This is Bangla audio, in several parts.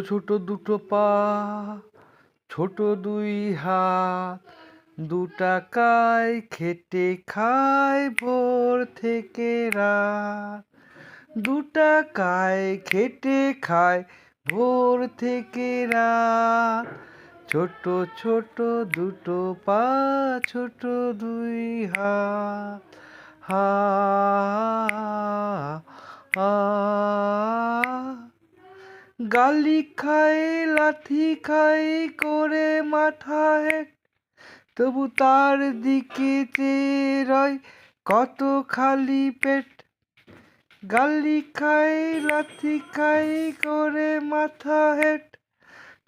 ছোট দুটো পা, ছোট দুই হাত, দু টাকায় খেটে খায় ভোর থেকে রাত। দু টাকায় খেটে খায় ভোর থেকে রাত। ছোট ছোট দুটো পা, ছোট দুই হাত হা গালি খায়, লাথি খায়, করে মাথা হেট। তবু তার দিকে চেয়ে কত খালি পেট। গালি খায়, লাথি খায়, করে মাথা হেট।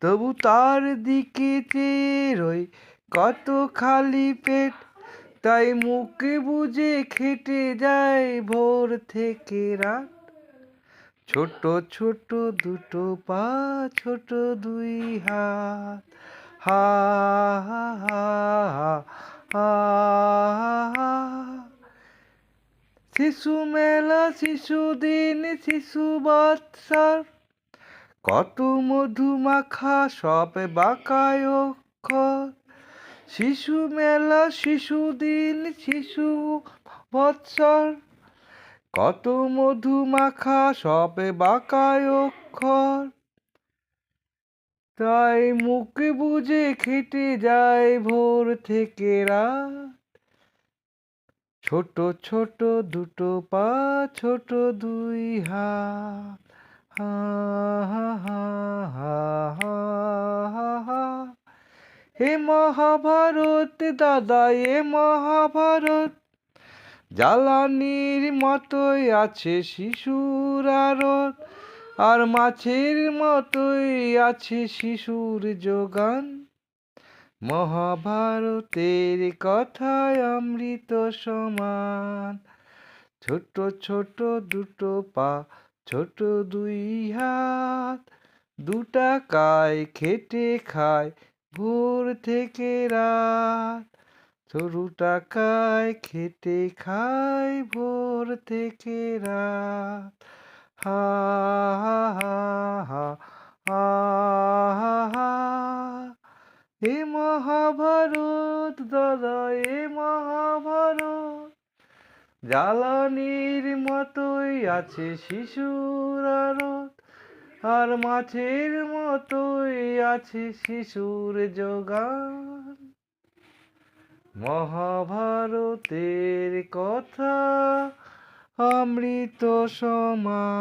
তবু তার দিকে চেয়ে কত খালি পেট। তাই মুখে বুঝে খেটে যায় ভোর থেকে রাত। ছোট ছোট দুটো পা, ছোট দুই হাত। হা হা হা শিশু মেলা শিশুদিন শিশু বাচ্চার কত মধু মাখা, সব বাঁকায় অক্ষর। শিশু মেলা শিশুদিন শিশু বৎসর। কত মধু মাখা সবে বাঁকায় অক্ষর। তাই মুখে বুঝে খেটে যায় ভোর থেকে রাত। ছোট ছোট দুটো পা, ছোট দুই হাত হা হা হা হা হা হা হা। মহাভারত দাদা এ মহাভারত জ্বালানির মতোই আছে শিশুর আরত আর মাছের মতোই আছে শিশুর যোগান। মহাভারতের কথায় অমৃত সমান, ছোট ছোট দুটো পা, ছোট দুই হাত। দুটা কায় খেটে খায় ভোর থেকে রাত। সরু টাকায় খেটে খায় ভোর থেকে রাত। হা হা হা হা হা এ মহাভারত দাদা, এ মহাভারত। জ্বালানির মতোই আছে শিশুর আরত আর মাছের মতোই আছে শিশুর যোগান। মহাভারতের কথা অমৃত সমান